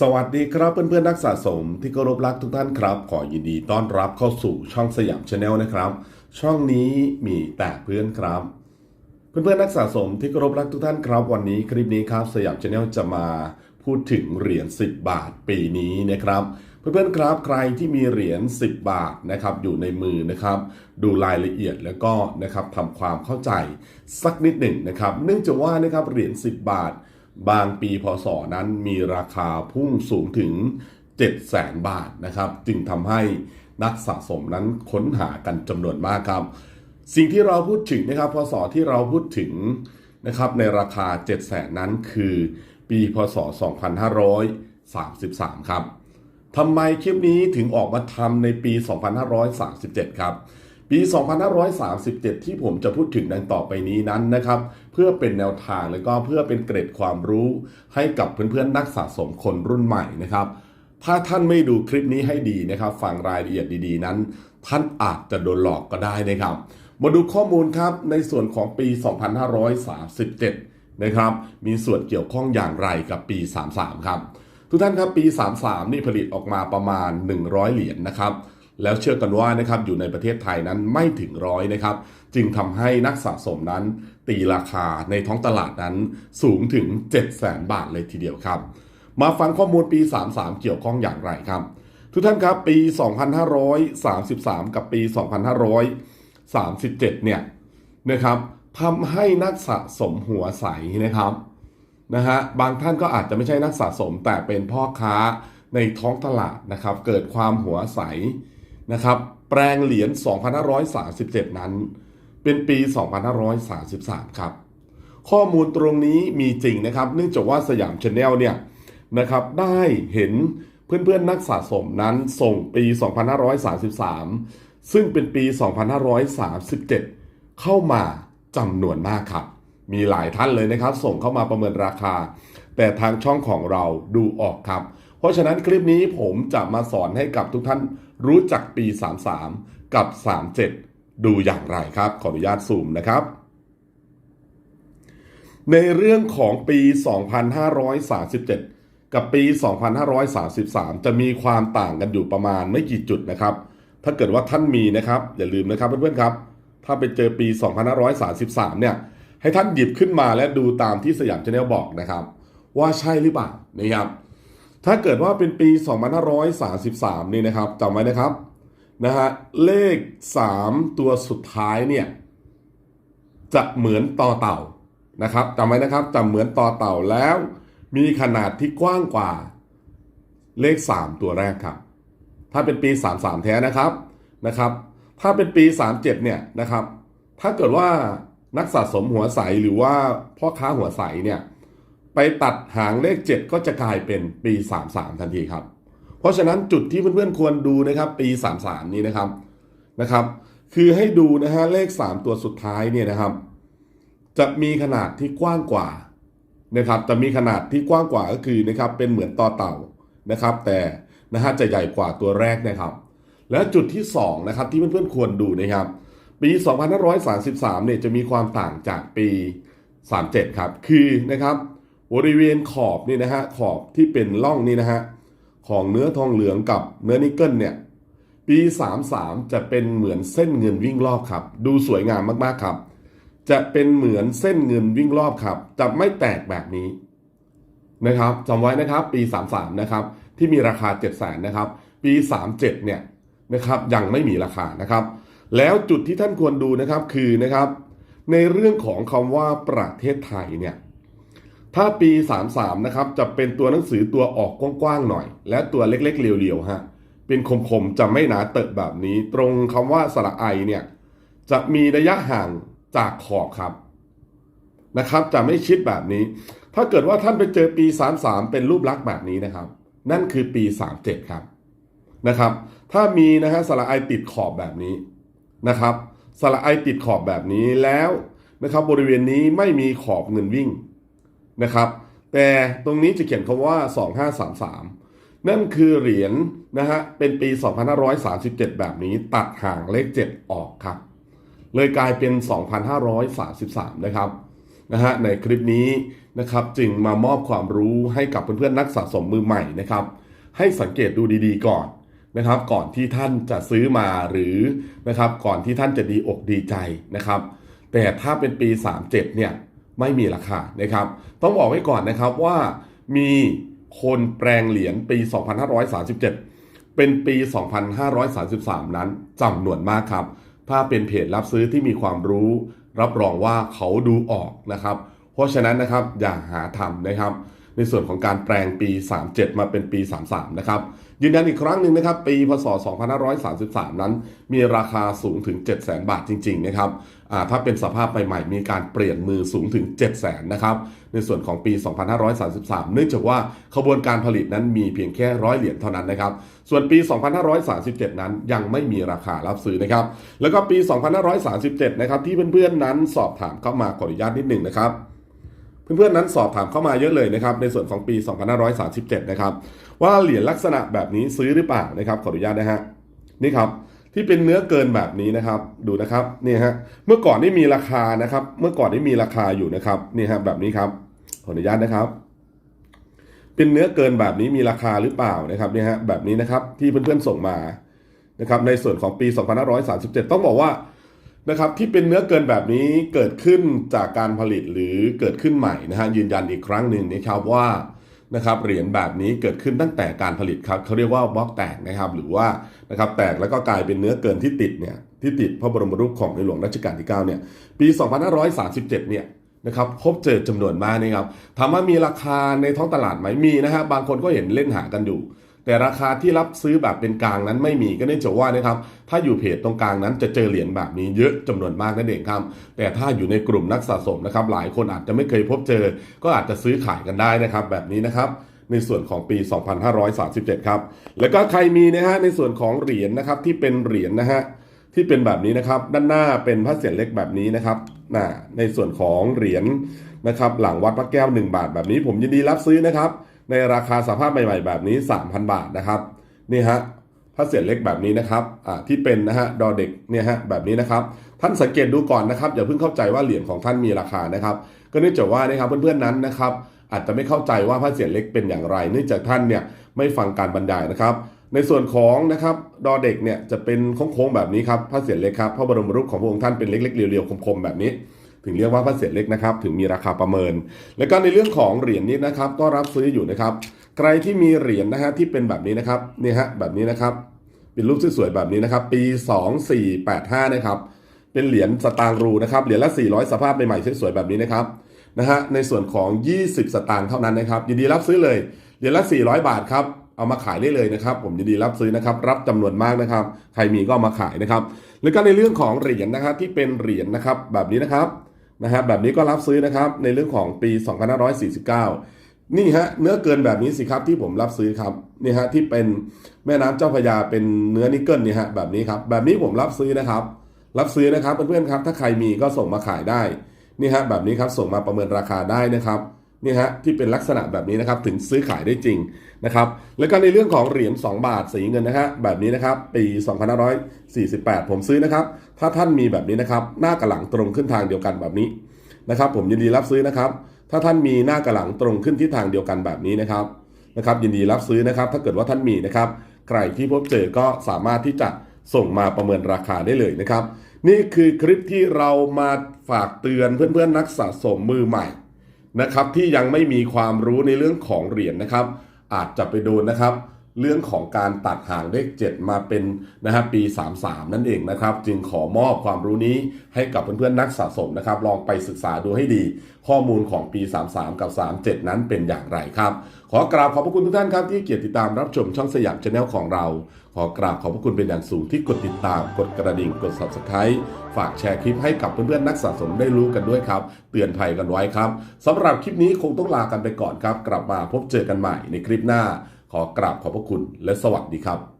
สวัสดีครับเพื่อนๆนักสะสมที่เคารพรักทุกท่านครับ ขอยินดีต้อนรับเข้าสู่ช่องสยามชาแนลนะครับ ช่องนี้มีแต่เพื่อนครับ เพื่อนๆนักสะสมที่เคารพรักทุกท่านครับ วันนี้คลิปนี้ครับสยามชาแนลจะมาพูดถึงเหรียญ10 บาทปีนี้นะครับ เพื่อนๆครับใครที่มีเหรียญ10 บาทนะครับอยู่ในมือนะครับ ดูรายละเอียดแล้วก็นะครับทำความเข้าใจสักนิดหนึ่งนะครับ เนื่องจากว่านะครับเหรียญ10 บาท บางปีพศนั้นมีราคาพุ่งสูงถึง 7 0 0แสนบาทนะครับ จึงทำให้นักสะสมนั้นค้นหากันจำนวนมากครับ สิ่งที่เราพูดถึงนะครับพศที่เราพูดถึงนะครับในราคา 7 0 0แสนนั้นคือ ปีพศ 2533 ครับทำไมคลิปนี้ถึงออกมาทำในปี 2537 ครับ ปี 2537 ที่ผมจะพูดถึงดังต่อไปนี้นั้นนะครับ เพื่อเป็นแนวทางและก็เพื่อเป็นเกร็ดความรู้ให้กับเพื่อนๆนักสะสมคนรุ่นใหม่นะครับ ถ้าท่านไม่ดูคลิปนี้ให้ดีนะครับ ฟังรายละเอียดดีๆนั้น ท่านอาจจะโดนหลอกก็ได้นะครับ มาดูข้อมูลครับในส่วนของปี 2537 นะครับ มีส่วนเกี่ยวข้องอย่างไรกับปี 33 ครับ ทุกท่านครับปี 33 นี่ผลิตออกมาประมาณ 100 เหรียญนะครับ แล้วเชื่อกันว่านะครับอยู่ในประเทศไทยนั้นไม่ถึงร้อยนะครับ จึงทำให้นักสะสมนั้น ตีราคาในท้องตลาดนั้นสูงถึง 7 0 0 0 0 0 บาทเลยทีเดียวครับ มาฟังข้อมูลปี 33 เกี่ยวข้องอย่างไรครับ ทุกท่านครับปี 2533 กับปี 2537 เนี่ยนะครับทำให้นักสะสมหัวใสนะครับนะฮะบางท่านก็อาจจะไม่ใช่นักสะสมแต่เป็นพ่อค้าในท้องตลาดนะครับ เกิดความหัวใส นะครับแปลงเหรียญ 2537 นั้น เป็นปี 2533 ครับ ข้อมูลตรงนี้มีจริงนะครับ เนื่องจากว่าสยามชาแนลเนี่ยนะครับได้เห็นเพื่อนๆ นักสะสมนั้นส่งปี 2533 ซึ่งเป็นปี 2537 เข้ามาจำนวนมากครับ มีหลายท่านเลยนะครับ ส่งเข้ามาประเมินราคา แต่ทางช่องของเราดูออกครับ เพราะฉะนั้นคลิปนี้ผมจะมาสอนให้กับทุกท่าน รู้จักปี 33 กับ 37 ดูอย่างไรครับ ขออนุญาตซูมนะครับ ในเรื่องของปี 2537 กับปี 2533 จะมีความต่างกันอยู่ประมาณไม่กี่จุดนะครับ ถ้าเกิดว่าท่านมีนะครับ อย่าลืมนะครับเพื่อนๆครับ ถ้าไปเจอปี 2533 เนี่ย ให้ท่านหยิบขึ้นมาและดูตามที่สยามชาแนลบอกนะครับ ว่าใช่หรือเปล่านะครับ ถ้าเกิดว่าเป็นปี 2533 นี่นะครับจำไว้นะครับนะฮะเลข 3 ตัวสุดท้ายเนี่ยจะเหมือนต่อเต่านะครับจำไว้นะครับจะเหมือนต่อเต่าแล้วมีขนาดที่กว้างกว่าเลข 3 ตัวแรกครับ ถ้าเป็นปี 33 แท้นะครับนะครับ ถ้าเป็นปี 37 เนี่ยนะครับ ถ้าเกิดว่านักสะสมหัวใสหรือว่าพ่อค้าหัวใสเนี่ย ไปตัดหางเลข 7 ก็จะกลายเป็นปี 33 ทันทีครับ เพราะฉะนั้นจุดที่เพื่อนๆควรดูนะครับ ปี 33 นี้นะครับนะครับ คือให้ดูนะฮะเลข 3 ตัวสุดท้ายเนี่ยนะครับ จะมีขนาดที่กว้างกว่านะครับ จะมีขนาดที่กว้างกว่าก็คือนะครับ เป็นเหมือนต่อเต่านะครับ แต่นะฮะจะใหญ่กว่าตัวแรกนะครับ และจุดที่2นะครับที่เพื่อนๆควรดูนะครับ ปี 2533เนี่ยจะมีความต่างจากปี 37 ครับ คือนะครับ บริเวณขอบนี่นะฮะขอบที่เป็นร่องนี่นะฮะของเนื้อทองเหลืองกับเนื้อนิกเกิลเนี่ยปี 33 จะเป็นเหมือนเส้นเงินวิ่งรอบครับ ดูสวยงามมากๆครับ จะเป็นเหมือนเส้นเงินวิ่งรอบครับ จะไม่แตกแบบนี้นะครับจำไว้นะครับปี 33 นะครับ ที่มีราคา 7 0 0 0 0นนะครับ ปี 37 เนี่ยนะครับยังไม่มีราคานะครับ แล้วจุดที่ท่านควรดูนะครับคือนะครับ ในเรื่องของคำว่าประเทศไทยเนี่ย ถ้าปี 33 นะครับ จะเป็นตัวหนังสือตัวออกกว้างๆหน่อย และตัวเล็กๆเรียวๆฮะเป็นคมๆจะไม่หนาเติบแบบนี้ ตรงคำว่าสระไอเนี่ยจะมีระยะห่างจากขอบครับนะครับ จะไม่ชิดแบบนี้ ถ้าเกิดว่าท่านไปเจอปี 33 เป็นรูปลักษณ์แบบนี้นะครับ นั่นคือปี 37 ครับนะครับ ถ้ามีนะฮะสระไอติดขอบแบบนี้นะครับสระไอติดขอบแบบนี้แล้วนะครับ บริเวณนี้ไม่มีขอบเงินวิ่ง นะครับ แต่ตรงนี้จะเขียนคำว่า 2533 นั่นคือเหรียญนะฮะเป็นปี 2537 แบบนี้ตัดห่างเลข 7 ออกครับ เลยกลายเป็น 2533 นะครับนะฮะในคลิปนี้นะครับจึงมามอบความรู้ให้กับเพื่อนๆนักสะสมมือใหม่นะครับ ให้สังเกตดูดีๆก่อนนะครับ ก่อนที่ท่านจะซื้อมาหรือนะครับ ก่อนที่ท่านจะดีอกดีใจนะครับ แต่ถ้าเป็นปี 37 เนี่ย ไม่มีราคานะครับ ต้องบอกไว้ก่อนนะครับว่ามีคนแปลงเหรียญปี 2537 เป็นปี 2533 นั้นจำนวนมากครับ ถ้าเป็นเพจรับซื้อที่มีความรู้ รับรองว่าเขาดูออกนะครับ เพราะฉะนั้นนะครับอย่าหาทำนะครับ ในส่วนของการแปลงปี 37 มาเป็นปี 33 นะครับ ยืนยันอีกครั้งหนึ่งนะครับ ปีพศ 2533 นั้น มีราคาสูงถึง 700,000 บาทจริง ๆ นะครับ ถ้าเป็นสภาพใหม่ๆมีการเปลี่ยนมือสูงถึง 700,000นะครับ ในส่วนของปี 2533 เนื่องจากว่าขบวนการผลิตนั้นมีเพียงแค่ร้อยเหรียญเท่านั้นนะครับ ส่วนปี 2537 นั้นยังไม่มีราคารับซื้อนะครับ แล้วก็ปี 2537 นะครับที่เพื่อนๆนั้นสอบถามเข้ามาขออนุญาตนิดหนึ่งนะครับเพื่อนๆนั้นสอบถามเข้ามาเยอะเลยนะครับ ในส่วนของปี 2537 นะครับ ว่าเหรียญลักษณะแบบนี้ซื้อหรือเปล่านะครับขออนุญาตนะฮะนี่ครับ ที่เป็นเนื้อเกินแบบนี้นะครับ ดูนะครับนี่ฮะเมื่อก่อนนี่มีราคานะครับ เมื่อก่อนนี่มีราคาอยู่นะครับนี่ฮะแบบนี้ครับขออนุญาตนะครับ เป็นเนื้อเกินแบบนี้มีราคาหรือเปล่านะครับนี่ฮะแบบนี้นะครับที่เพื่อนๆส่งมานะครับ ในส่วนของปี 2537 ต้องบอกว่านะครับที่เป็นเนื้อเกินแบบนี้เกิดขึ้นจากการผลิตหรือเกิดขึ้นใหม่นะฮะยืนยันอีกครั้งหนึ่งนะครับว่า นะครับเหรียญแบบนี้เกิดขึ้นตั้งแต่การผลิตครับเขาเรียกว่าบล็อกแตกนะครับหรือว่านะครับแตกแล้วก็กลายเป็นเนื้อเกินที่ติดเนี่ยที่ติดพระบรมรูปของในหลวงรัชกาลที่9เนี่ยปี 2537เนี่ยนะครับพบเจอจำนวนมากนะครับถามว่ามีราคาในท้องตลาดไหมมีนะฮะบางคนก็เห็นเล่นหากันอยู่ แต่ราคาที่รับซื้อแบบเป็นกลางนั้นไม่มีก็เนื่องจากว่านะครับถ้าอยู่เพจตรงกลางนั้นจะเจอเหรียญแบบนี้เยอะจำนวนมากนั่นเองครับแต่ถ้าอยู่ในกลุ่มนักสะสมนะครับหลายคนอาจจะไม่เคยพบเจอ ก็อาจจะซื้อขายกันได้นะครับ แบบนี้นะครับในส่วนของปี 2537 ครับ แล้วก็ใครมีนะฮะในส่วนของเหรียญนะครับที่เป็นเหรียญนะฮะที่เป็นแบบนี้นะครับ ด้านหน้าเป็นพระเศียรเล็กแบบนี้นะครับนะในส่วนของเหรียญนะครับ หลังวัดพระแก้ว 1 บาทแบบนี้ ผมยินดีรับซื้อนะครับ ในราคาสภาพใหม่ๆแบบนี้ 3,000 บาทนะครับนี่ฮะพระเศียเล็กแบบนี้นะครับอ่าที่เป็นนะฮะดอเด็กเนี่ยฮะแบบนี้นะครับ ท่านสังเกตดูก่อนนะครับอย่าเพิ่งเข้าใจว่าเหรียญของท่านมีราคานะครับ ก็เนื่องจากว่านะครับเพื่อนๆนั้นนะครับ อาจจะไม่เข้าใจว่าพระเศียเล็กเป็นอย่างไร เนื่องจากท่านเนี่ยไม่ฟังการบรรยายนะครับ ในส่วนของนะครับดอเด็กเนี่ยจะเป็นโค้งๆแบบนี้ครับพระเศียเล็กครับพระบรมรูปของพระองค์ท่านเป็นเล็กๆเรียวๆคมๆแบบนี้ ถึงเรียกว่าพระเศียรเล็กนะครับ ถึงมีราคาประเมิน แล้วก็ในเรื่องของเหรียญนี้นะครับ ก็รับซื้ออยู่นะครับ ใครที่มีเหรียญนะฮะที่เป็นแบบนี้นะครับนี่ฮะแบบนี้นะครับ เป็นรูปสวยๆแบบนี้นะครับ ปี 2485นะครับเป็นเหรียญสตางค์รูนะครับเหรียญละ 400 สภาพใหม่ๆสวยๆแบบนี้นะครับนะฮะในส่วนของ 20 สตางค์เท่านั้นนะครับยินดีรับซื้อเลยเหรียญละ 400 บาทครับเอามาขายได้เลยนะครับ ผมยินดีรับซื้อนะครับ รับจำนวนมากนะครับ ใครมีก็เอามาขายนะครับ แล้วก็ในเรื่องของเหรียญนะครับที่เป็นเหรียญนะครับ แบบนี้นะครับ นะครับแบบนี้ก็รับซื้อนะครับในเรื่องของปี 2549 นี่ฮะเนื้อเกินแบบนี้สิครับที่ผมรับซื้อครับนี่ฮะที่เป็นแม่น้ำเจ้าพระยาเป็นเนื้อนิกเกิลนี่ฮะแบบนี้ครับแบบนี้ผมรับซื้อนะครับ รับซื้อนะครับเพื่อนๆครับ ถ้าใครมีก็ส่งมาขายได้นี่ฮะแบบนี้ครับส่งมาประเมินราคาได้นะครับ นี่ฮะที่เป็นลักษณะแบบนี้นะครับถึงซื้อขายได้จริงนะครับแล้วก็ในเรื่องของเหรียญ2บาทสีเงินนะฮะแบบนี้นะครับปี 2548 ผมซื้อนะครับ ถ้าท่านมีแบบนี้นะครับ หน้ากับหลังตรงขึ้นทางเดียวกันแบบนี้นะครับ ผมยินดีรับซื้อนะครับ ถ้าท่านมีหน้ากับหลังตรงขึ้นที่ทางเดียวกันแบบนี้นะครับนะครับยินดีรับซื้อนะครับ ถ้าเกิดว่าท่านมีนะครับใครที่พบเจอก็สามารถที่จะส่งมาประเมินราคาได้เลยนะครับ นี่คือคลิปที่เรามาฝากเตือนเพื่อนๆนักสะสมมือใหม่ นะครับที่ยังไม่มีความรู้ในเรื่องของเหรียญนะครับ อาจจะไปโดนนะครับ เรื่องของการตัดห่างเลข 7 มาเป็นนะฮะปี 33 นั่นเองนะครับ จึงขอมอบความรู้นี้ให้กับเพื่อนๆนักสะสมนะครับ ลองไปศึกษาดูให้ดี ข้อมูลของปี 33 กับ 37 นั้นเป็นอย่างไรครับ ขอกราบขอบพระคุณทุกท่านครับที่เกียรติติดตามรับชมช่องสยามชาแนลของเรา ขอกราบขอบพระคุณเป็นอย่างสูงที่กดติดตาม กดกระดิ่ง กด subscribe ฝากแชร์คลิปให้กับเพื่อนๆนักสะสมได้รู้กันด้วยครับ เตือนภัยกันไว้ครับสำหรับคลิปนี้คงต้องลากันไปก่อนครับ กลับมาพบเจอกันใหม่ในคลิปหน้า ขอกราบขอบพระคุณและสวัสดีครับ